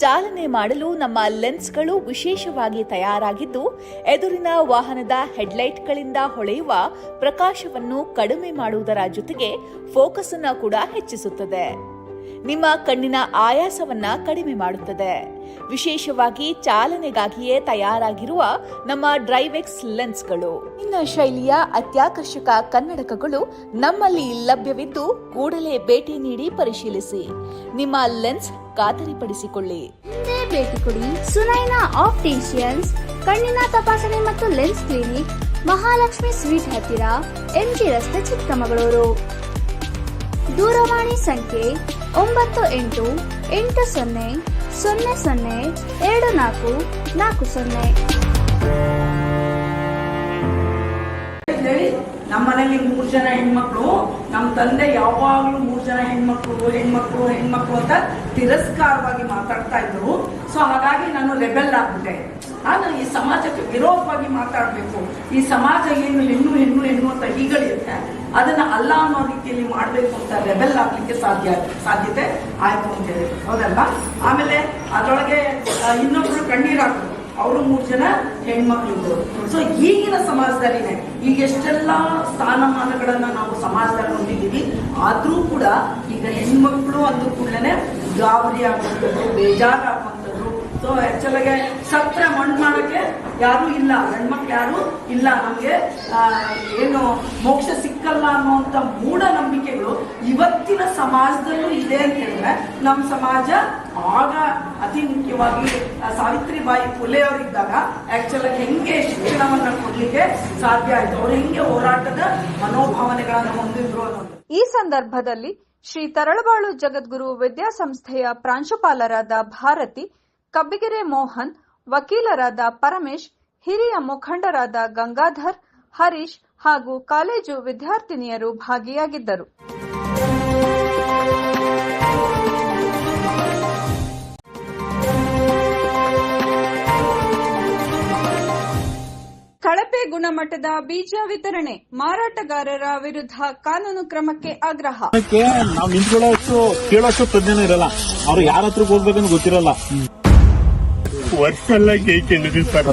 ಚಾಲನೆ ಮಾಡಲು ನಮ್ಮ ಲೆನ್ಸ್ಗಳು ವಿಶೇಷವಾಗಿ ತಯಾರಾಗಿದ್ದು, ಎದುರಿನ ವಾಹನದ ಹೆಡ್ಲೈಟ್ಗಳಿಂದ ಹೊಳೆಯುವ ಪ್ರಕಾಶವನ್ನು ಕಡಿಮೆ ಮಾಡುವುದರ ಜೊತೆಗೆ ಫೋಕಸ್ ಅನ್ನು ಕೂಡ ಹೆಚ್ಚಿಸುತ್ತದೆ. ನಿಮ್ಮ ಕಣ್ಣಿನ ಆಯಾಸವನ್ನ ಕಡಿಮೆ ಮಾಡುತ್ತದೆ. ವಿಶೇಷವಾಗಿ ಚಾಲನೆಗಾಗಿಯೇ ತಯಾರಾಗಿರುವ ನಮ್ಮ ಡ್ರೈವೆಕ್ಸ್ ಲೆನ್ಸ್ಗಳು. ಇನ್ನ ಶೈಲಿಯ ಅತ್ಯಾಕರ್ಷಕ ಕನ್ನಡಕಗಳು ನಮ್ಮಲ್ಲಿ ಲಭ್ಯವಿದ್ದು ಕೂಡಲೇ ಭೇಟಿ ನೀಡಿ ಪರಿಶೀಲಿಸಿ. ನಿಮ್ಮ ಲೆನ್ಸ್ ಖಾತರಿಪಡಿಸಿಕೊಳ್ಳಿ. ಹಿಂದೆ ಭೇಟಿ ಕೊಡಿ ಸುನೈನಾ ಆಪ್ಟಿಷಿಯನ್ಸ್ ಕಣ್ಣಿನ ತಪಾಸಣೆ ಮತ್ತು ಲೆನ್ಸ್ ಕ್ಲಿನಿಕ್ ಮಹಾಲಕ್ಷ್ಮಿ ಸ್ವೀಟ್ ಹತ್ತಿರ ಎಂಜಿ ರಸ್ತೆ ಚಿಕ್ಕಮಗಳೂರು. ದೂರವಾಣಿ ಸಂಖ್ಯೆ ಒಂಬತ್ತು ಎಂಟು ಎಂಟು ಸೊನ್ನೆ ಸೊನ್ನೆ ಸೊನ್ನೆ ಎರಡು ನಾಲ್ಕು ನಾಲ್ಕು ಸೊನ್ನೆ. ಹೇಳಿ. ನಮ್ಮ ಮನೇಲಿ ಮೂರ್ ಜನ ಹೆಣ್ಮಕ್ಳು ನಮ್ಮ ತಂದೆ ಯಾವಾಗ್ಲೂ ಮೂರ್ ಜನ ಹೆಣ್ಮಕ್ಳು ಹೆಣ್ಮಕ್ಳು ಹೆಣ್ಮಕ್ಳು ಅಂತ ತಿರಸ್ಕಾರವಾಗಿ ಮಾತಾಡ್ತಾ ಇದ್ರು. ಸೊ ಹಾಗಾಗಿ ನಾನು ರೆಬೆಲ್ ಆಗ್ಬಿಟ್ಟೆ. ನಾನು ಈ ಸಮಾಜಕ್ಕೆ ವಿರೋಧವಾಗಿ ಮಾತಾಡ್ಬೇಕು. ಈ ಸಮಾಜ ಏನು ಹೆಣ್ಣು ಹೆಣ್ಣು ಹೆಣ್ಣು ಅಂತ ಹೀಗಳಿರುತ್ತೆ, ಅದನ್ನ ಅಲ್ಲ ಅನ್ನೋ ರೀತಿಯಲ್ಲಿ ಮಾಡ್ಬೇಕು ಅಂತ ರೆಬೆಲ್ ಆಗ್ಲಿಕ್ಕೆ ಸಾಧ್ಯ, ಸಾಧ್ಯತೆ ಆಯ್ತು ಅಂತ ಹೇಳಿ. ಹೌದಲ್ವಾ? ಆಮೇಲೆ ಅದರೊಳಗೆ ಇನ್ನೊಬ್ರು ಕಣ್ಣೀರ್ ಹಾಕಿದ್ರು. ಅವರು ಮೂರ್ ಜನ ಹೆಣ್ಮಕ್ಳಿದ್ರು. ಸೊ ಈಗಿನ ಸಮಾಜದಲ್ಲಿನೇ ಈಗ ಎಷ್ಟೆಲ್ಲ ಸ್ಥಾನಮಾನಗಳನ್ನ ನಾವು ಸಮಾಜದಲ್ಲಿ ಹೊಂದಿದ್ದೀವಿ, ಆದ್ರೂ ಕೂಡ ಈಗ ಹೆಣ್ಮಕ್ಳು ಅಂದ ಕೂಡಲೇ ಗಾಬರಿ ಆಗುವಂಥದ್ದು ಬೇಜಾರಾಗುವಂಥದ್ದು ಸೊ ಆಕ್ಚುಲಾಗೆ ಸತ್ರ ಮಣ್ಣು ಮಾಡಕ್ಕೆ ಯಾರು ಇಲ್ಲ. ಹೆಣ್ಮಕ್ಳು ಯಾರು ಇಲ್ಲ ನಮ್ಗೆ. ಏನು ಮೋಕ್ಷ ಸಿಕ್ಕಲ್ಲ ಅನ್ನುವಂತ ಮೂಢನಂಬಿಕೆಗಳು ಇವತ್ತಿನ ಸಮಾಜದಲ್ಲೂ ಇದೆ ಅಂತ ಹೇಳಿದ್ರೆ ನಮ್ಮ ಸಮಾಜ ಆಗ ಅತಿ ಮುಖ್ಯವಾಗಿ ಸಾವಿತ್ರಿ ಸಾವಿತ್ರಿಬಾಯಿ ಫುಲೆ ಅವರಿದ್ದಾಗ ಆಕ್ಚುಲ್ ಆಗಿ ಹೆಂಗೆ ಶಿಕ್ಷಣವನ್ನ ಕೊಡ್ಲಿಕ್ಕೆ ಸಾಧ್ಯ ಆಯ್ತು. ಅವ್ರು ಹೆಂಗೆ ಹೋರಾಟದ ಮನೋಭಾವನೆಗಳನ್ನು ಹೊಂದಿದ್ರು ಅನ್ನೋದು. ಈ ಸಂದರ್ಭದಲ್ಲಿ ಶ್ರೀ ತರಳಬಾಳು ಜಗದ್ಗುರು ವಿದ್ಯಾಸಂಸ್ಥೆಯ ಪ್ರಾಂಶುಪಾಲರಾದ ಭಾರತಿ ಕಬ್ಬಿಗೆರೆ ಮೋಹನ್, ವಕೀಲರಾದ ಪರಮೇಶ್, ಹಿರಿಯ ಮುಖಂಡರಾದ ಗಂಗಾಧರ್, ಹರೀಶ್ ಹಾಗೂ ಕಾಲೇಜು ವಿದ್ಯಾರ್ಥಿನಿಯರು ಭಾಗಿಯಾಗಿದ್ದರು. ಕಳಪೆ ಗುಣಮಟ್ಟದ ಬೀಜ ವಿತರಣೆ, ಮಾರಾಟಗಾರರ ವಿರುದ್ಧ ಕಾನೂನು ಕ್ರಮಕ್ಕೆ ಆಗ್ರಹ. ನಾವು ನಿಂತ್ಕೊಳ್ಳೋಷ್ಟು ಕೇಳೋಷ್ಟು ಪ್ರಜ್ಞೆನೂ ಇರಲ್ಲ. ಅವ್ರು ಯಾರ ಹತ್ರಕ್ಕೆ ಗೊತ್ತಿರಲ್ಲ. ವರ್ಷ ಎಲ್ಲ ಕೇಳ್ಕೊಂಡಿದ್ವಿ ಸರ್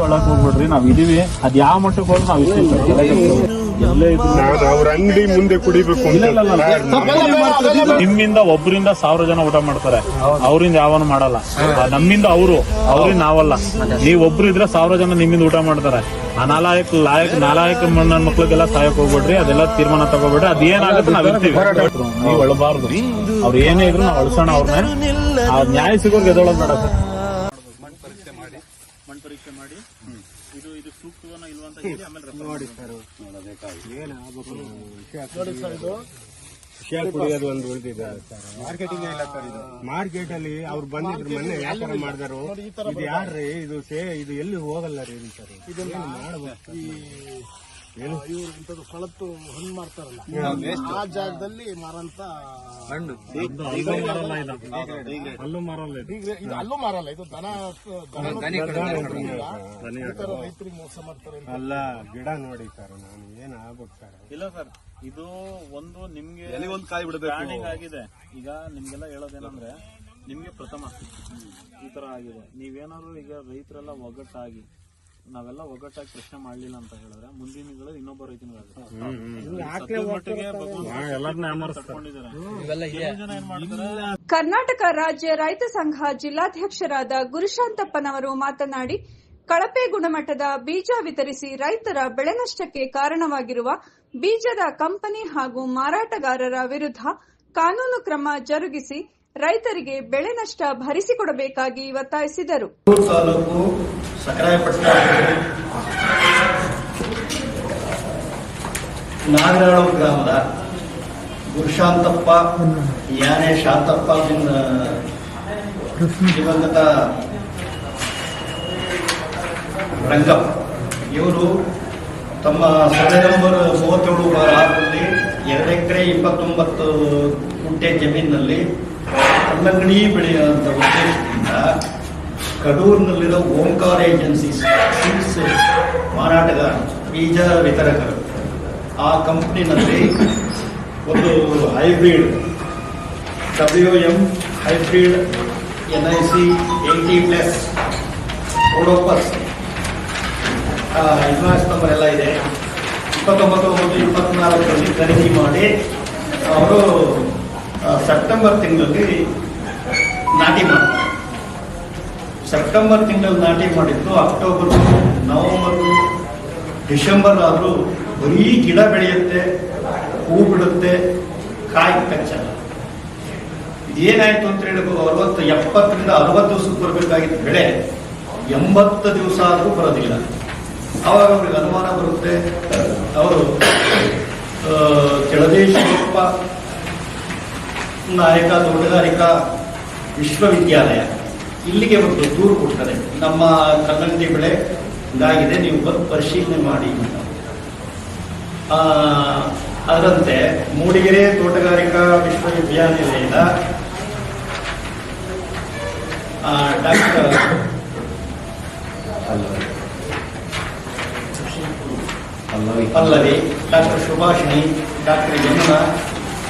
ಒಳಕ್ ಹೋಗ್ಬಿಡ್ರಿ ನಾವ್ ಇದೀವಿ. ಅದ್ ಯಾವ ಮಟ್ಟಕ್ಕೆ ಹೋದ್ರೆ ನಾವ್ ಇದ್ರು ಅವ್ರ ಅಂಗಡಿ ಮುಂದೆ ಕುಡಿಬೇಕು ಇಲ್ಲ, ಇಲ್ಲ, ಇಲ್ಲ. ನಿಮ್ಮಿಂದ ಒಬ್ಬರಿಂದ ಸಾವಿರ ಜನ ಊಟ ಮಾಡ್ತಾರೆ. ಅವರಿಂದ ಯಾವನು ಮಾಡಲ್ಲ. ನಮ್ಮಿಂದ ಅವರು ಅವ್ರಿಂದ ನಾವಲ್ಲ. ನೀವ್ ಒಬ್ರು ಇದ್ರೆ ಸಾವಿರ ಜನ ನಿಮ್ಮಿಂದ ಊಟ ಮಾಡ್ತಾರೆ. ಆ ನಾಲಾಯಕ್ ಲಾಯಕ್ ನಾಲಾಯಕ ಮಣ್ಣ ಮಕ್ಳಿಗೆಲ್ಲ ಸಹಾಯಕ್ ಹೋಗ್ಬಿಡ್ರಿ. ಅದೆಲ್ಲ ತೀರ್ಮಾನ ತಗೋಬೇಡ್ರಿ. ಅದೇನಾಗುತ್ತೆ ನಾವ್ ಇರ್ತೀವಿ ನೀವ್ ಅಳಬಾರ್ದು. ಅವ್ರು ಏನೇ ಇದ್ರು ನಾವ್ ಅಳ್ಸೋಣ ಅವ್ರನ್ನ ಆ ನ್ಯಾಯ ಸಿಗೋರ್ಗೆ ಎದೊಳಗ್ ಸರ್ ಮಣ್ಣು ಪರೀಕ್ಷೆ ಮಾಡಿ ಮಣ್ಣು ಪರೀಕ್ಷೆ ಮಾಡಿ. ಸೂಕ್ತವನ್ನ ಇಲ್ವಾ ಅಂತ ಹೇಳಿ ಆಮೇಲೆ ನೋಡಿ ಸರ್. ವಿಷಯ ಕುಡಿಯೋದು ಒಂದು ಉಳಿದಿದೆ. ಸರ್ ಮಾರ್ಕೆಟಿಂಗ್ ಇಲ್ಲ ಸರ್ ಇದು. ಮಾರ್ಕೆಟ್ ಅಲ್ಲಿ ಅವ್ರು ಬಂದಿದ್ರು ಮೊನ್ನೆ ವ್ಯಾಪಾರ ಮಾಡಿದಾರು ಇದು ಯಾರ್ರಿ? ಇದು ಸೇ ಇದು ಎಲ್ಲಿ ಹೋಗಲ್ಲ ರೀ ಇದು ಸರ್? ಇದನ್ನ ಮಾಡಬೇಕು? ಕೊಳತು ಹಣ್ಣು ಮಾಡ್ತಾರಲ್ಲ ಆ ಜಾಗದಲ್ಲಿ ಮಾರಂತ ಹಣ್ಣು. ಅಲ್ಲೂ ಮಾರಲ್ಲ ಇದು. ಮಾರಲ್ಲ ಇದು. ಇದು. ಅಲ್ಲೂ ಮಾರಲ್ಲ ಇದು ದನ ರೈತರಿಗೆ ಮೋಸ ಮಾಡ್ತಾರೆ ಅಲ್ಲ ಗಿಡ ನೋಡಿ ಸರ್ ನಾನು ಏನ್ ಆಗ್ಬೇಕು ಸರ್? ಇಲ್ಲ ಸರ್ ಇದು ಒಂದು ನಿಮ್ಗೆ ಒಂದು ಕಾಯಿ ಬಿಡಬೇಕು? ಆಗಿದೆ ಈಗ ನಿಮ್ಗೆಲ್ಲ ಹೇಳೋದೇನಂದ್ರೆ ನಿಮ್ಗೆ ಪ್ರಥಮ ಈ ತರ ಆಗಿದೆ. ನೀವೇನಾದ್ರು ಈಗ ರೈತರೆಲ್ಲ ಒಗ್ಗಟ್ಟಾಗಿ ನಾವೆಲ್ಲ ಒಗ್ಗಟ್ಟಾಗಿ ಪ್ರಶ್ನೆ ಮಾಡ್ಲಿಲ್ಲ ಅಂತ ಹೇಳಿದ್ರೆ ಮುಂದಿನ ದಿನಗಳಲ್ಲಿ ಇನ್ನೊಬ್ಬ ರೈತನಿಗಾಗುತ್ತೆ. ಕರ್ನಾಟಕ ರಾಜ್ಯ ರೈತ ಸಂಘ ಜಿಲ್ಲಾಧ್ಯಕ್ಷರಾದ ಗುರುಶಾಂತಪ್ಪನವರು ಮಾತನಾಡಿ ಕಳಪೆ ಗುಣಮಟ್ಟದ ಬೀಜ ವಿತರಿಸಿ ರೈತರ ಬೆಳೆ ನಷ್ಟಕ್ಕೆ ಕಾರಣವಾಗಿರುವ ಬೀಜದ ಕಂಪನಿ ಹಾಗೂ ಮಾರಾಟಗಾರರ ವಿರುದ್ಧ ಕಾನೂನು ಕ್ರಮ ಜರುಗಿಸಿ ರೈತರಿಗೆ ಬೆಳೆ ನಷ್ಟ ಭರಿಸಿಕೊಡಬೇಕಾಗಿ ಒತ್ತಾಯಿಸಿದರು. ತಾಲೂಕು ಸಕರಾಯಪಟ್ಟಣ ನಾಗರಾಳು ಗ್ರಾಮದ ಗುರುಶಾಂತಪ್ಪ, ಯಾನೆ ಶಾಂತಪ್ಪ ದಿವಂಗತ ರಂಗಪ್ಪ. ಇವರು ತಮ್ಮ ಸರ್ವೆ ನಂಬರ್ ಮೂವತ್ತೇಳು ಬಾರ್ ಆರರಲ್ಲಿ ಎರಡು ಎಕರೆ ಇಪ್ಪತ್ತೊಂಬತ್ತು ಗುಂಟೆ ಜಮೀನಿನಲ್ಲಿ ಕಲ್ಲಂಗಡಿ ಬೆಳೆಯುವಂತ ಉದ್ದೇಶದಿಂದ ಕಡೂರಿನಲ್ಲಿರೋ ಓಂಕಾರ ಏಜೆನ್ಸೀಸ್ ಸೀಡ್ಸ್ ಮಾರಾಟಗಾರ, ಬೀಜ ವಿತರಕರು ಆ ಕಂಪ್ನಿನಲ್ಲಿ ಒಂದು hybrid W M hybrid N I C eighty plus ಓಡೋಪಸ್ invoice number ಎಲ್ಲ ಇದೆ. ಇಪ್ಪತ್ತೊಂಬತ್ತು ಒಂಬತ್ತು ಇಪ್ಪತ್ನಾಲ್ಕರಲ್ಲಿ ಖರೀದಿ ಮಾಡಿ, ಅವರು ಸೆಪ್ಟೆಂಬರ್ ತಿಂಗಳಲ್ಲಿ ನಾಟಿ ಮಾಡ್ತಾರೆ. ಸೆಪ್ಟೆಂಬರ್ ತಿಂಗಳಲ್ಲಿ ನಾಟಿ ಮಾಡಿದ್ದು ಅಕ್ಟೋಬರ್, ನವೆಂಬರ್, ಡಿಸೆಂಬರ್ ಆದರೂ ಬರೀ ಗಿಡ ಬೆಳೆಯುತ್ತೆ, ಹೂ ಬಿಡುತ್ತೆ, ಕಾಯಿ ಕಚ್ಚಲ್ಲ. ಇದೇನಾಯ್ತು ಅಂತ ಹೇಳಿದ್ರು ಅರವತ್ತು, ಎಪ್ಪತ್ತರಿಂದ ಅರವತ್ತು ದಿವಸಕ್ಕೆ ಬರಬೇಕಾಗಿದ್ದ ಬೆಳೆ. ಎಂಬತ್ತು ದಿವಸ ಆದರೂ ಬರೋದಿಲ್ಲ ಆವಾಗ ಅವ್ರಿಗೆ ಅನುಮಾನ ಬರುತ್ತೆ. ಅವರು ಕೆಳದೇಶಪ್ಪ ನಾಯಕ ತೋಟಗಾರಿಕಾ ವಿಶ್ವವಿದ್ಯಾಲಯ. ಇಲ್ಲಿಗೆ ಒಂದು ದೂರು ಕೊಡ್ತಾರೆ. ನಮ್ಮ ಕಲ್ಲಂಗಡಿ ಬೆಳೆ ಇದಾಗಿದೆ ನೀವು ಬಂದು ಪರಿಶೀಲನೆ ಮಾಡಿ ಅದರಂತೆ ಮೂಡಿಗೆರೆ ತೋಟಗಾರಿಕಾ ವಿಶ್ವವಿದ್ಯಾನಿಲಯದ doctor Pallavi doctor Subhashini doctor Yamuna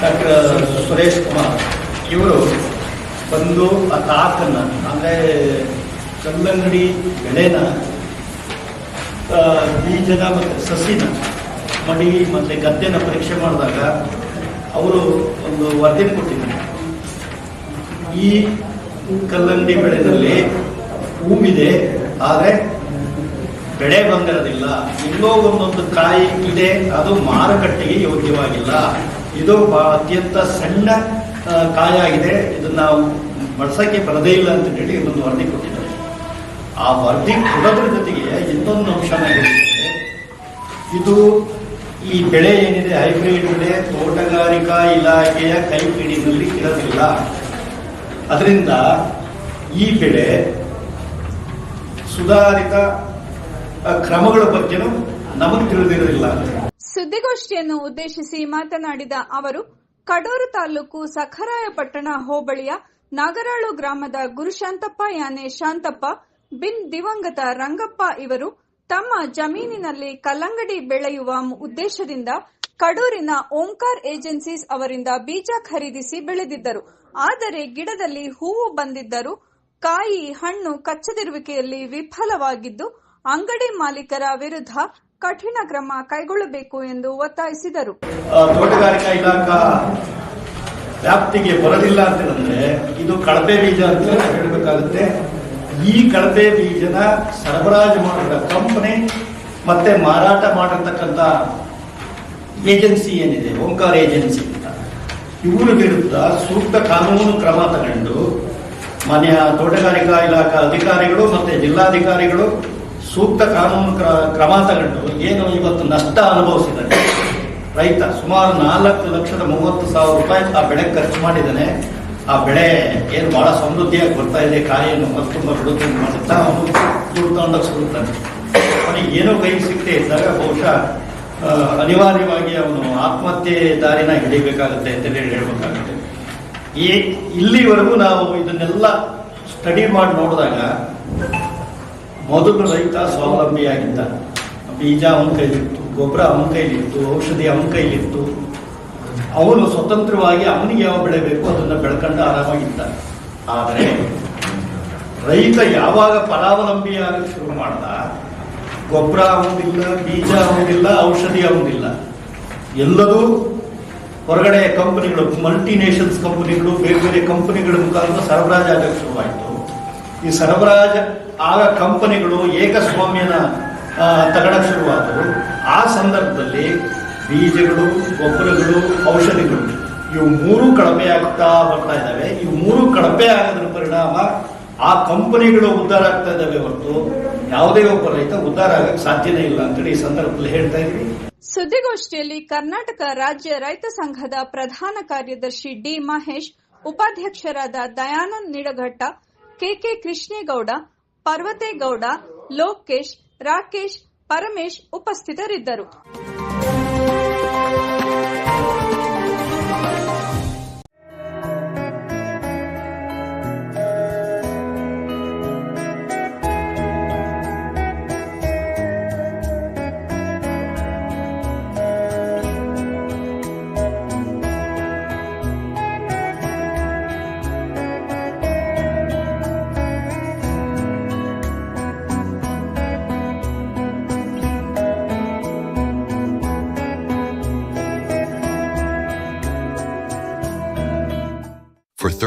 doctor Suresh Kumar, ಇವರು ಬಂದು ಆ ತಾಕನ್ನ ಅಂದರೆ ಕಲ್ಲಂಗಡಿ ಬೆಳೆನ ಬೀಜದ ಮತ್ತು ಸಸಿನ ಮಡಿ ಮತ್ತು ಗದ್ದೆನ ಪರೀಕ್ಷೆ ಮಾಡಿದಾಗ ಅವರು ಒಂದು ವರದಿ ಕೊಟ್ಟಿದ್ದಾರೆ. ಈ ಕಲ್ಲಂಗಡಿ ಬೆಳೆದಲ್ಲಿ ಹೂವಿದೆ, ಆದರೆ ಬೆಳೆ ಬಂದಿರೋದಿಲ್ಲ. ಎಲ್ಲೋ ಒಂದೊಂದು ಕಾಯಿ ಇದೆ, ಅದು ಮಾರುಕಟ್ಟೆಗೆ ಯೋಗ್ಯವಾಗಿಲ್ಲ. ಇದು ಬಹಳ ಅತ್ಯಂತ ಸಣ್ಣ ಕಾಯ ಆಗಿದೆ. ಇದನ್ನ ನಾವು ಬಳಸಕ್ಕೆ ಬರದೇ ಇಲ್ಲ ಅಂತ ಹೇಳಿ ಇದೊಂದು ವರದಿ ಕೊಟ್ಟಿದ್ದಾರೆ. ಆ ವರದಿ ಕೊಡೋದ್ರ ಜೊತೆಗೆ ಇನ್ನೊಂದು ಹೇಳಿದ್ದಾರೆ ಇದು ಈ ಬೆಳೆ ಏನಿದೆ, ಹೈಬ್ರಿಡ್ ಬೆಳೆ, ತೋಟಗಾರಿಕಾ ಇಲಾಖೆಯ ಕೈಪಿಡಿನಲ್ಲಿ ಇರೋದಿಲ್ಲ. ಅದರಿಂದ ಈ ಬೆಳೆ ಸುಧಾರಿತ ಕ್ರಮಗಳ ಬಗ್ಗೆನೂ ನಮಗೆ ತಿಳಿದಿರೋದಿಲ್ಲ. ಸುದ್ದಿಗೋಷ್ಠಿಯನ್ನು ಉದ್ದೇಶಿಸಿ ಮಾತನಾಡಿದ ಅವರು, ಕಡೂರು ತಾಲೂಕು ಸಖರಾಯಪಟ್ಟಣ ಹೋಬಳಿಯ ನಾಗರಾಳು ಗ್ರಾಮದ ಗುರುಶಾಂತಪ್ಪ, ಯಾನೆ ಶಾಂತಪ್ಪ, ಬಿನ್ ದಿವಂಗತ ರಂಗಪ್ಪ ಇವರು ತಮ್ಮ ಜಮೀನಿನಲ್ಲಿ ಕಲ್ಲಂಗಡಿ ಬೆಳೆಯುವ ಉದ್ದೇಶದಿಂದ ಕಡೂರಿನ ಓಂಕಾರ್ ಏಜೆನ್ಸೀಸ್ ಅವರಿಂದ ಬೀಜ ಖರೀದಿಸಿ ಬೆಳೆದಿದ್ದರು. ಆದರೆ ಗಿಡದಲ್ಲಿ ಹೂವು ಬಂದಿದ್ದರು ಕಾಯಿ ಹಣ್ಣು ಕಚ್ಚದಿರುವಿಕೆಯಲ್ಲಿ ವಿಫಲವಾಗಿದ್ದು, ಅಂಗಡಿ ಮಾಲೀಕರ ವಿರುದ್ಧ ಕಠಿಣ ಕ್ರಮ ಕೈಗೊಳ್ಳಬೇಕು ಎಂದು ಒತ್ತಾಯಿಸಿದರು. ತೋಟಗಾರಿಕಾ ಇಲಾಖಾ ವ್ಯಾಪ್ತಿಗೆ ಬರಲಿಲ್ಲ ಅಂತ ಹೇಳಿದ್ರೆ ಇದು ಕಳಪೆ ಬೀಜ ಅಂತ ಹೇಳಬೇಕಾಗುತ್ತೆ. ಈ ಕಳಪೆ ಬೀಜನ ಸರಬರಾಜು ಮಾಡಿದ ಕಂಪನಿ ಮತ್ತೆ ಮಾರಾಟ ಮಾಡಿರ್ತಕ್ಕಂಥ ಏಜೆನ್ಸಿ ಏನಿದೆ? ಓಂಕಾರ ಏಜೆನ್ಸಿ ಅಂತ. ಇವರ ವಿರುದ್ಧ ಸೂಕ್ತ ಕಾನೂನು ಕ್ರಮ ತಗೊಂಡು ಮಾನ್ಯ ತೋಟಗಾರಿಕಾ ಇಲಾಖಾ ಅಧಿಕಾರಿಗಳು ಮತ್ತೆ ಜಿಲ್ಲಾಧಿಕಾರಿಗಳು ಸೂಕ್ತ ಕಾನೂನು ಕ್ರ- ಕ್ರಮ ತಗೊಂಡು ಏನು ಇವತ್ತು ನಷ್ಟ ಅನುಭವಿಸಿದ್ದಾನೆ? ರೈತ ಸುಮಾರು ನಾಲ್ಕು ಲಕ್ಷದ ಮೂವತ್ತು ಸಾವಿರ ರೂಪಾಯಿ ಆ ಬೆಳೆ ಖರ್ಚು ಮಾಡಿದ್ದಾನೆ. ಆ ಬೆಳೆ ಏನು ಬಹಳ ಸಮೃದ್ಧಿಯಾಗಿ ಬರ್ತಾ ಇದೆ, ಕಾಯಿಯನ್ನು ಮತ್ತು ತುಂಬ ಬಿಡುತ್ತೆ ಮಾಡುತ್ತಾ ಅವನು ದುಡ್ಡು ತಗೊಂಡೋಗಿ ಸುಡುತ್ತಾನೆ ಅವನಿಗೆ ಏನೋ ಕೈ ಸಿಗದೆ ಇದ್ದಾಗ ಬಹುಶಃ ಅನಿವಾರ್ಯವಾಗಿ ಅವನು ಆತ್ಮಹತ್ಯೆ ದಾರಿನ ಹಿಡಿಬೇಕಾಗುತ್ತೆ ಅಂತ ಹೇಳಿ ಹೇಳ್ಬೇಕಾಗುತ್ತೆ. ಈ ಇಲ್ಲಿವರೆಗೂ ನಾವು ಇದನ್ನೆಲ್ಲ ಸ್ಟಡಿ ಮಾಡಿ ನೋಡಿದಾಗ ಮೊದಲು ರೈತ ಸ್ವಾವಲಂಬಿಯಾಗಿದ್ದ ಬೀಜ ಅವನ ಕೈಲಿತ್ತು, ಗೊಬ್ಬರ ಅವನ ಕೈಲಿತ್ತು, ಔಷಧಿ ಅವನ ಕೈಲಿತ್ತು. ಅವನು ಸ್ವತಂತ್ರವಾಗಿ ಅವನಿಗೆ ಯಾವ ಬೆಳೆ ಬೇಕು ಅದನ್ನ ಬೆಳ್ಕೊಂಡು ಆರಾಮಾಗಿದ್ದ. ಆದರೆ ರೈತ ಯಾವಾಗ ಫಲಾವಲಂಬಿಯಾಗಕ್ಕೆ ಶುರು ಮಾಡ್ದ? ಗೊಬ್ಬರ ಅವನಿಲ್ಲ, ಬೀಜ ಅವನಿಲ್ಲ, ಔಷಧಿ ಅವನಿಲ್ಲ. ಎಲ್ಲದೂ ಹೊರಗಡೆ ಕಂಪನಿಗಳು ಮಲ್ಟಿ ನೇಷನ್ಸ್ ಕಂಪನಿಗಳು, ಬೇರೆ ಬೇರೆ ಕಂಪನಿಗಳ ಮುಖಾಂತರ ಸರಬರಾಜು ಆಗಕ್ಕೆ ಶುರುವಾಯಿತು. ಈ ಸರಬರಾಜು ಆಗ ಕಂಪನಿಗಳು ಏಕಸ್ವಾಮ್ಯನ ತಗೊಳಕ್ ಶುರುವಾದವು ಆ ಸಂದರ್ಭದಲ್ಲಿ ಬೀಜಗಳು, ಗೊಬ್ಬರಗಳು, ಔಷಧಿಗಳು, ಇವು ಮೂರು ಕಳಪೆ ಆಗ್ತಾ ಬರ್ತಾ ಇದ್ದಾವೆ. ಇವು ಮೂರು ಕಳಪೆ ಆಗೋದ್ರ ಪರಿಣಾಮ ಆ ಕಂಪನಿಗಳು ಉದ್ಧಾರ ಆಗ್ತಾ ಇದ್ದಾವೆ ಹೊರತು ಯಾವುದೇ ಒಬ್ಬ ರೈತ ಉದ್ಧಾರ ಆಗಕ್ಕೆ ಸಾಧ್ಯನೇ ಇಲ್ಲ ಅಂತೇಳಿ ಈ ಸಂದರ್ಭದಲ್ಲಿ ಹೇಳ್ತಾ ಇದ್ವಿ ಸುದ್ದಿಗೋಷ್ಠಿಯಲ್ಲಿ ಕರ್ನಾಟಕ ರಾಜ್ಯ ರೈತ ಸಂಘದ ಪ್ರಧಾನ ಕಾರ್ಯದರ್ಶಿ ಡಿ ಮಹೇಶ್, ಉಪಾಧ್ಯಕ್ಷರಾದ ದಯಾನಂದ್ ನಿಡಘಟ್ಟ ಕೆಕೆ ಕೃಷ್ಣೇಗೌಡ ಪರ್ವತೇಗೌಡ ಲೋಕೇಶ್ ರಾಕೇಶ್ ಪರಮೇಶ್ ಉಪಸ್ಥಿತರಿದ್ದರು.